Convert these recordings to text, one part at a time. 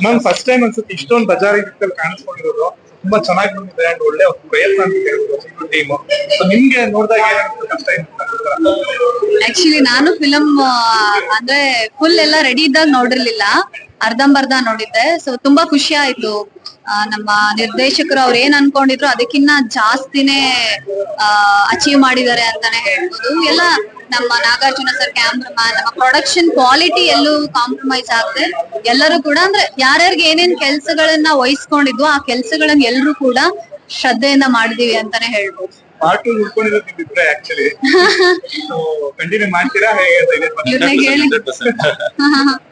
Ma'am first time ಅನ್ಸುತ್ತೆ ಇಷ್ಟೊಂದು ಬಜಾರ್ ರೀತಿಯಲ್ಲಿ ಕಾಣಿಸ್ಕೊಂಡಿರೋದು. ತುಂಬಾ ಚೆನ್ನಾಗಿ ಬಂದಿದೆ ಅಂಡ್ ಒಳ್ಳೆ ಪ್ರಯತ್ನ ಅಂತ ಹೇಳ್ಬೋದು ಟೀಮ್ ಸೊ ನಿಮ್ಗೆ ನೋಡಿದಾಗ ಆಕ್ಚುಲಿ ನಾನು ಫಿಲಂ ಅಂದ್ರೆ ಫುಲ್ ಎಲ್ಲ ರೆಡಿ ಇದ್ದಾಗ ನೋಡಿರ್ಲಿಲ್ಲ. ಅರ್ಧಂಬರ್ಧ ನೋಡಿದ್ದೆ. ಸೊ ತುಂಬಾ ಖುಷಿ ಆಯ್ತು. ನಮ್ಮ ನಿರ್ದೇಶಕರು ಅವ್ರು ಏನ್ ಅನ್ಕೊಂಡಿದ್ರು ಅದಕ್ಕಿನ್ನ ಜಾಸ್ತಿನೇ ಅಚೀವ್ ಮಾಡಿದ್ದಾರೆ ಅಂತಾನೆ ಹೇಳ್ಬೋದು. ಎಲ್ಲ ನಮ್ಮ ನಾಗಾರ್ಜುನ ಸರ್ ಕ್ಯಾಮ್ರಾಮನ್ ನಮ್ಮ ಪ್ರೊಡಕ್ಷನ್ ಕ್ವಾಲಿಟಿ ಎಲ್ಲೂ ಕಾಂಪ್ರಮೈಸ್ ಆಗದೆ ಎಲ್ಲರೂ ಕೂಡ ಅಂದ್ರೆ ಯಾರ್ಯಾರಿಗೆ ಏನೇನ್ ಕೆಲ್ಸಗಳನ್ನ ವಹಿಸ್ಕೊಂಡಿದ್ವು ಆ ಕೆಲ್ಸಗಳನ್ನ ಎಲ್ಲರೂ ಕೂಡ ಶ್ರದ್ಧೆಯಿಂದ ಮಾಡಿದೀವಿ ಅಂತಾನೆ ಹೇಳ್ಬೋದು. ಪಾರ್ಟ್ ಟು ಉಳ್ಕೊಂಡಿರೋದು ನಿಮ್ಮಿಬ್ರೆ ಆಕ್ಚುಲಿ ಸೊ ಕಂಟಿನ್ಯೂ ಮಾಡ್ತೀರಾ ಹೇಗೆ ಇದೆ ಹೇಳಿ.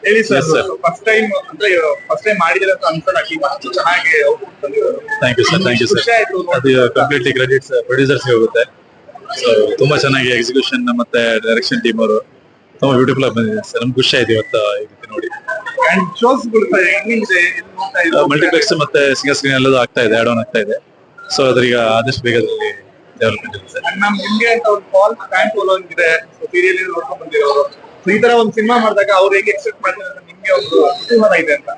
ಹೇಳಿ sir Yes, sir. First time ಅಂದ್ರೆ ಫಸ್ಟ್ ಟೈಮ್ ಮಾಡಿದ್ರೆ ಅಂತ ಅನ್ಸಲ್ಲ ಅಷ್ಟು ಚೆನ್ನಾಗಿ ಔಟ್ಪುಟ್ ಬಂದಿರೋದು thank you sir thank you ಖುಷಿ ಸರ್ ಆಯ್ತು ಅದು ಕಂಪ್ಲೀಟ್ಲಿ ಕ್ರೆಡಿಟ್ಸ್ ಪ್ರೊಡ್ಯೂಸರ್ಸ್ ಹೋಗುತ್ತೆ. ಸೊ ತುಂಬಾ ಚೆನ್ನಾಗಿ ಎಕ್ಸಿಕ್ಯೂಷನ್ ಮತ್ತೆ ಡೈರೆಕ್ಷನ್ ಟೀಮ್ ಅವರು. ತುಂಬಾ ಬ್ಯೂಟಿಫುಲ್ ಆಗಿ ಬಂದಿದೆ ಸರ್ ನಮ್ಗೆ ಖುಷಿ ಆಯ್ತು ಇವತ್ತು ಈ ರೀತಿ ನೋಡಿ. ಅಂಡ್ ಶೋಸ್ ಹೆಂಗಿದೆ ಎಲ್ಲಿ ನೋಡ್ತಾ ಇದ್ದೀರಾ? ಮಲ್ಟಿಪ್ಲೆಕ್ಸ್ ಮತ್ತೆ ಸಿಂಗಲ್ ಸ್ಕ್ರೀನ್ ಎಲ್ಲದೂ ಆಗ್ತಾ ಇದೆ ಆಡ್ ಆನ್ ಆಗ್ತಾ ಇದೆ. ಸೊ ಅದ್ರೀಗ ಆದಷ್ಟು ಬೇಗ ಅದರಲ್ಲಿ ಡೆವಲಪ್ಮೆಂಟ್ ಇದೆ ಸರ್ And ನಮ್ ನಿಮ್ಗೆ ಅಂತ ಒಂದು ಕಾಲ್ ಫ್ಯಾನ್ ಫಾಲೋಯಿಂಗ್ ಇದೆ ಸೊ ಸೀರಿಯಲ್ ನೋಡ್ಕೊಂಡ್ ಬಂದಿರೋರು. ಸೊ ಈ ತರ ಒಂದು ಸಿನಿಮಾ ಮಾಡಿದಾಗ ಅವ್ರು ಹೇಗೆ ಎಕ್ಸೆಪ್ಟ್ ಮಾಡ್ತಾರೆ ಅಂತ ನಿಮ್ಗೆ ಒಂದು ಕುತೂಹಲ ಇದೆ ಅಂತ.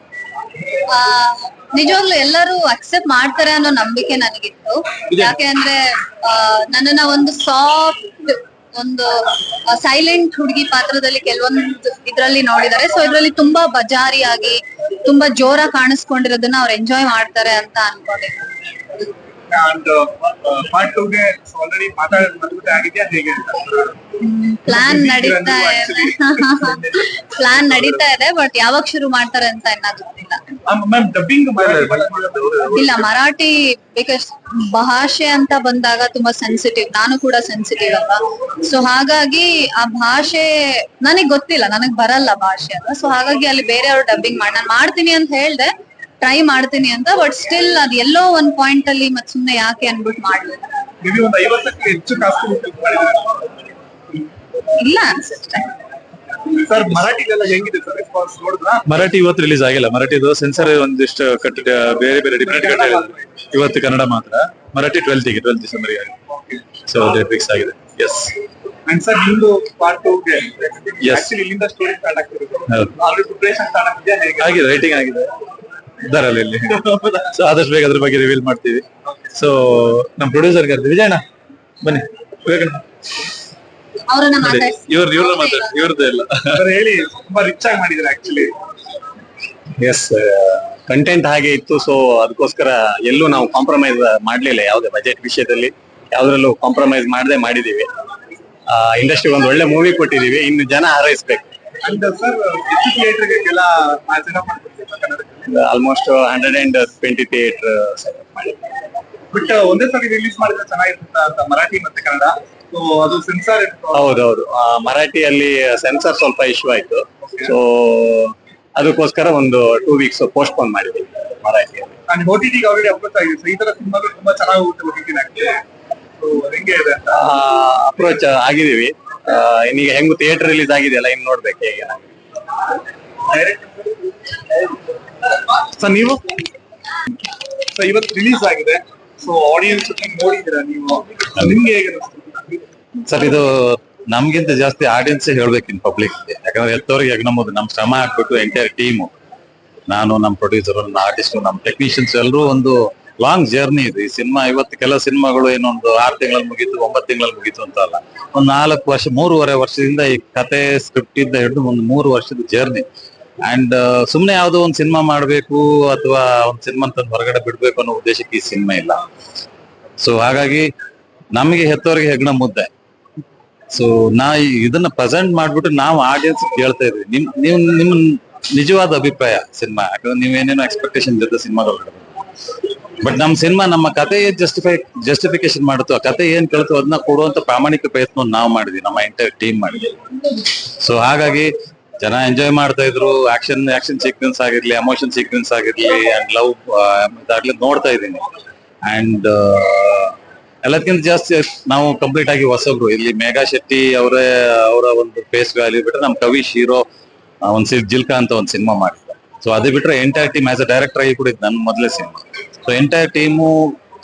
ನಿಜವಾಗ್ಲೂ ಎಲ್ಲರೂ ಅಕ್ಸೆಪ್ಟ್ ಮಾಡ್ತಾರೆ ಅನ್ನೋ ನಂಬಿಕೆ ನನಗಿತ್ತು. ಯಾಕೆ ಅಂದ್ರೆ ಆ, ನನ್ನನ್ನ ಒಂದು ಸಾಫ್ಟ್ ಒಂದು ಸೈಲೆಂಟ್ ಹುಡುಗಿ ಪಾತ್ರದಲ್ಲಿ ಕೆಲವೊಂದು ಇದ್ರಲ್ಲಿ ನೋಡಿದ್ದಾರೆ. ಸೊ ಇದ್ರಲ್ಲಿ ತುಂಬಾ ಬಜಾರಿಯಾಗಿ ತುಂಬಾ ಜೋರ ಕಾಣಿಸ್ಕೊಂಡಿರೋದನ್ನ ಅವ್ರು ಎಂಜಾಯ್ ಮಾಡ್ತಾರೆ ಅಂತ ಅನ್ಕೊಂಡಿದ್ದೀನಿ. ಅಂಡ್ ಪಾರ್ಟ್ ಟೂಗೆ ಆಲ್ರೆಡಿ ಮಾತಾಡ ಮದುವೆ ಆಗಿದೆಯಾ ಹೇಗೆ ಅಂತ ಪ್ಲಾನ್ ನಡೀತಾ ಇದೆ. ಪ್ಲಾನ್ ನಡೀತಾ ಇದೆ ಬಟ್ ಯಾವಾಗ ಶುರು ಮಾಡ್ತಾರೆ ಅಂತ ಇನ್ನ ಗೊತ್ತಿಲ್ಲ. ಮ್ಯಾಮ್ ಡಬ್ಬಿಂಗ್ ಇಲ್ಲ ಮರಾಠಿ ಬಿಕಾಸ್ ಭಾಷೆ ಅಂತ ಬಂದಾಗ ತುಂಬಾ ಸೆನ್ಸಿಟಿವ್ ನಾನು ಕೂಡ ಸೆನ್ಸಿಟಿವ್ ಅಲ್ವಾ? ಸೊ ಹಾಗಾಗಿ ಆ ಭಾಷೆ ನನಗ್ ಗೊತ್ತಿಲ್ಲ ನನಗ್ ಬರಲ್ಲ ಭಾಷೆ ಅಲ್ವಾ ಸೊ ಹಾಗಾಗಿ ಅಲ್ಲಿ ಬೇರೆಯವ್ರು ಡಬ್ಬಿಂಗ್ ಮಾಡಿ ನಾನು ಮಾಡ್ತೀನಿ ಅಂತ ಹೇಳ್ದೆ. ಟ್ರೈ ಮಾಡ್ತೀನಿ ಅಂತ ಬಟ್ ಸ್ಟಿಲ್ ಅದ್ ಎಲ್ಲೋ ಒಂದ್ ಪಾಯಿಂಟ್ ಅಲ್ಲಿ ಮತ್ ಸುಮ್ನೆ ಯಾಕೆ ಅನ್ಬಿಟ್ಟು ಮಾಡ್ಲಿಲ್ಲ. ಇಲ್ಲ ಅನ್ಸುತ್ತೆ. ಮರಾಠಿ ಇವತ್ತು ರಿಲೀಸ್ ಆಗಿಲ್ಲ. ಮರಾಠಿದು ಸೆನ್ಸರ್ ಒಂದಿಷ್ಟು ಕಟ್ ಬೇರೆ ಬೇರೆ ಡಿಫ್ರೆಂಟ್ ಕಟ್ ಇವತ್ತು ಕನ್ನಡ ಮಾತ್ರ. ಮರಾಠಿ ಟ್ವೆಲ್ತಿಗೆ ಟ್ವೆಲ್ತ್ ಡಿಸೆಂಬರ್ಗೆ ಸೊ ಫಿಕ್ಸ್ ಆಗಿದೆ. ಎಸ್ ಅಂಡ್ ಸರ್ ನಿಮ್ದು ಪಾರ್ಟ್ ಟೂಗೆ. ಆಕ್ಚುಲಿ ಇಲ್ಲಿಂದ ಸ್ಟೋರಿ ಸ್ಟಾರ್ಟ್ ಆಗ್ತಿರೋದು. ಹೌದು. ಆಲ್ರೆಡಿ ಪ್ರಿಪರೇಷನ್ ಸ್ಟಾರ್ಟ್ ಆಗ್ತಿದೆಯಾ ಆಗಿದೆ ರೈಟಿಂಗ್ ಆಗಿದೆ. ಇದ್ದಾರಲ್ಲ ಇಲ್ಲಿ. ಸೊ ಆದಷ್ಟು ಬೇಗ ಅದ್ರ ಬಗ್ಗೆ ರಿವೀಲ್ ಮಾಡ್ತೀವಿ. ಸೊ ನಮ್ ಪ್ರೊಡ್ಯೂಸರ್ ಕರ್ತೀವಿ ವಿಜಯಣ್ಣ ಬನ್ನಿ. ಇವ್ರ ಇವ್ರ ಮಾತಾಡಿ ಇವ್ರದ್ದು ಎಲ್ಲ ಹೇಳಿ ತುಂಬಾ ರಿಚ್ ಆಗಿ ಮಾಡಿದ್ದಾರೆ ಆಕ್ಚುಲಿ ಎಸ್ ಕಂಟೆಂಟ್ ಹಾಗೆ ಇತ್ತು ಸೊ ಅದಕ್ಕೋಸ್ಕರ ಎಲ್ಲೂ ನಾವು ಕಾಂಪ್ರಮೈಸ್ ಮಾಡ್ಲಿಲ್ಲ ಯಾವುದೇ ಬಜೆಟ್ ವಿಷಯದಲ್ಲಿ. ಯಾವ್ದ್ರಲ್ಲೂ ಕಾಂಪ್ರಮೈಸ್ ಮಾಡದೆ ಮಾಡಿದೀವಿ. ಇಂಡಸ್ಟ್ರಿ ಒಂದು ಒಳ್ಳೆ ಮೂವಿ ಕೊಟ್ಟಿದೀವಿ. ಇನ್ನು ಜನ ಹಾರೈಸ್ಬೇಕು. Almost hundred and twenty theatre but ಒಂದೇ ಸರಿ ರಿಲೀಸ್ ಮಾಡಿದ್ರೆ ಚೆನ್ನಾಗಿರುತ್ತೆ ಅಂತ ಮರಾಠಿ ಮತ್ತೆ ಕನ್ನಡ? ಸೊ ಅದು ಸೆನ್ಸಾರ್ ಹೌದೌದು. ಮರಾಠಿಯಲ್ಲಿ ಸೆನ್ಸಾರ್ ಸ್ವಲ್ಪ ಇಶ್ಯೂ ಆಯ್ತು. ಸೊ ಅದಕ್ಕೋಸ್ಕರ ಒಂದು ಟೂ ವೀಕ್ಸ್ ಪೋಸ್ಟ್ಪೋನ್ ಮಾಡಿದ್ವಿ ಮರಾಠಿಯಲ್ಲಿ. ಅಂಡ್ ಓ ಟಿ ಟಿಗೆ ಆಲ್ರೆಡಿ ಅಪ್ರೋಚ್ ಆಗಿದೆ. ಸೊ ಈ ತರ ಸಿನಿಮಾಗಳು ತುಂಬಾ ಚೆನ್ನಾಗಿ ಹೋಗುತ್ತೆ ಓಟಿಟಿ ಟಿ ಸೊ ಹೆಂಗೆ ಇದೆ ಅಪ್ರೋಚ್ ಆಗಿದೀವಿ ಇನ್ನೀಗ ಹೆಂಗು ಥಿಯೇಟರ್ ರಿಲೀಸ್ ಆಗಿದೆಯಲ್ಲ ಇನ್ನು ನೋಡ್ಬೇಕು ಹೇಗೆ ಸರ್ ನೀವು ಇವತ್ತು ರಿಲೀಸ್ ಆಗಿದೆ. ಸೊ ಆಡಿಯನ್ಸ್ ನೋಡಿದ್ದೀರಾ ನೀವು? ನಿಮ್ಗೆ ಹೇಗೆ ಸರ್ ಇದು ನಮ್ಗಿಂತ ಜಾಸ್ತಿ ಆಡಿಯನ್ಸ್ ಹೇಳ್ಬೇಕಿನ್ ಪಬ್ಲಿಕ್ ಯಾಕಂದ್ರೆ ಎತ್ತವರಿಗೆ ನಮ್ಮದು ನಮ್ ಶ್ರಮ ಹಾಕ್ಬಿಟ್ಟು ಎಂಟೈರ್ ಟೀಮು ನಾನು ನಮ್ಮ ಪ್ರೊಡ್ಯೂಸರ್ ನಮ್ಮ ಆರ್ಟಿಸ್ಟ್ ನಮ್ಮ ಟೆಕ್ನಿಷಿಯನ್ಸ್ ಎಲ್ಲರೂ ಒಂದು ಲಾಂಗ್ ಜರ್ನಿ ಇದು. ಈ ಸಿನಿಮಾ ಇವತ್ತು ಕೆಲ ಸಿನಿಮಾಗಳು ಏನೊಂದು ಆರು ತಿಂಗಳಲ್ಲಿ ಮುಗೀತು, ಒಂಬತ್ತು ತಿಂಗಳಲ್ಲಿ ಮುಗೀತು ಅಂತ ಅಲ್ಲ. ಒಂದು ನಾಲ್ಕು ವರ್ಷ, ಮೂರುವರೆ ವರ್ಷದಿಂದ ಈ ಕತೆ ಸ್ಕ್ರಿಪ್ಟ್ ಇಂದ ಹಿಡಿದು ಒಂದು ಮೂರು ವರ್ಷದ ಜರ್ನಿ ಅಂಡ್ ಸುಮ್ನೆ ಯಾವ್ದೋ ಒಂದು ಸಿನಿಮಾ ಮಾಡಬೇಕು ಅಥವಾ ಒಂದು ಸಿನಿಮಾ ತಂದು ಹೊರಗಡೆ ಬಿಡ್ಬೇಕು ಅನ್ನೋ ಉದ್ದೇಶಕ್ಕೆ ಈ ಸಿನಿಮಾ ಇಲ್ಲ. ಸೊ ಹಾಗಾಗಿ ನಮಗೆ ಹೆತ್ತವರಿಗೆ ಹೆಗ್ಣ ಮುದ್ದೆ. ಸೊ ನಾ ಇದನ್ನ ಪ್ರೆಸೆಂಟ್ ಮಾಡ್ಬಿಟ್ಟು ನಾವು ಆಡಿಯನ್ಸ್ ಕೇಳ್ತಾ ಇದ್ವಿ. ನಿಮ್ ನಿಮ್ ನಿಮ್ ನಿಜವಾದ ಅಭಿಪ್ರಾಯ ಸಿನಿಮಾ? ಯಾಕಂದ್ರೆ ನೀವೇನೇನೋ ಎಕ್ಸ್ಪೆಕ್ಟೇಷನ್ ಜೊತೆ ಸಿನಿಮಾಗಳು ಬಟ್ ನಮ್ಮ ಸಿನಿಮಾ ನಮ್ಮ ಕತೆ ಏನ್ ಜಸ್ಟಿಫೈ ಜಸ್ಟಿಫಿಕೇಶನ್ ಮಾಡುತ್ತೋ ಕತೆ ಏನ್ ಕೇಳ್ತೋ ಅದನ್ನ ಕೊಡುವಂತ ಪ್ರಾಮಾಣಿಕ ಪ್ರಯತ್ನ ನಾವು ಮಾಡಿದ್ವಿ. ನಮ್ಮ ಎಂಟೈರ್ ಟೀಮ್ ಮಾಡಿದ್ವಿ. ಸೊ ಹಾಗಾಗಿ ಜನ ಎಂಜಾಯ್ ಮಾಡ್ತಾ ಇದ್ರು. ಆಕ್ಷನ್ ಆಕ್ಷನ್ ಸೀಕ್ವೆನ್ಸ್ ಆಗಿರ್ಲಿ ಎಮೋಷನ್ ಸೀಕ್ವೆನ್ಸ್ ಆಗಿರ್ಲಿ ಅಂಡ್ ಲವ್ ಇದಾಗ್ಲಿ ನೋಡ್ತಾ ಇದ್ದೀನಿ. ಅಂಡ್ ಎಲ್ಲದಕ್ಕಿಂತ ಜಾಸ್ತಿ ನಾವು ಕಂಪ್ಲೀಟ್ ಆಗಿ ಹೊಸಬ್ರು. ಇಲ್ಲಿ ಮೇಘಾ ಶೆಟ್ಟಿ ಅವರೇ, ಅವರ ಒಂದು ಫೇಸ್ ವ್ಯಾಲ್ಯೂ ಬಿಟ್ರೆ ನಮ್ ಕವಿ ಹೀರೋ ಒಂದ್ ಸಿ, ಜಿಲ್ಕಾ ಅಂತ ಒಂದು ಸಿನಿಮಾ ಮಾಡಿದ್ದೆ ಸೊ ಅದು ಬಿಟ್ರೆ entire team as a director ಆಗಿ ಕೂಡ ಇದು ನನ್ನ ಮೊದಲೇ ಸಿನಿಮಾ ಸೊ ಎಂಟೈರ್ ಟೀಮು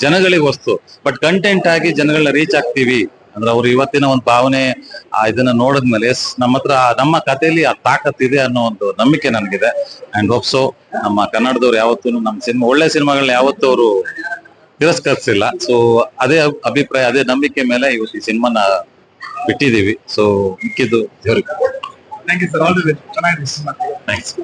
ಜನಗಳಿಗೆ ವಸ್ತು. ಬಟ್ ಕಂಟೆಂಟ್ ಆಗಿ ಜನಗಳನ್ನ ರೀಚ್ ಆಗ್ತೀವಿ. ಅಂದ್ರೆ ಅವ್ರು ಇವತ್ತಿನ ಒಂದು ಭಾವನೆ ಆ ಇದನ್ನ ನೋಡಿದ್ಮೇಲೆ ಎಸ್ ನಮ್ಮ ಹತ್ರ ನಮ್ಮ ಕಥೆಯಲ್ಲಿ ಆ ತಾಕತ್ ಇದೆ ಅನ್ನೋ ಒಂದು ನಂಬಿಕೆ ನನಗಿದೆ. ಅಂಡ್ ಹೋಪ್ಸೋ ನಮ್ಮ ಕನ್ನಡದವ್ರು ಯಾವತ್ತೂ ನಮ್ಮ ಸಿನಿಮಾ ಒಳ್ಳೆ ಸಿನಿಮಾಗಳನ್ನ ಯಾವತ್ತೂ ಅವರು ತಿರಸ್ಕರಿಸಿಲ್ಲ. ಸೊ ಅದೇ ಅಭಿಪ್ರಾಯ ಅದೇ ನಂಬಿಕೆ ಮೇಲೆ ಇವತ್ತು ಈ ಸಿನಿಮಾನ ಬಿಟ್ಟಿದೀವಿ ಸೊ ಮಿಕ್ಕಿದ್ದು ದೇವ್ರಿಗೆ. Thank you sir all the best ಚೆನ್ನಾಗಿದೆ ಥ್ಯಾಂಕ್ಸ್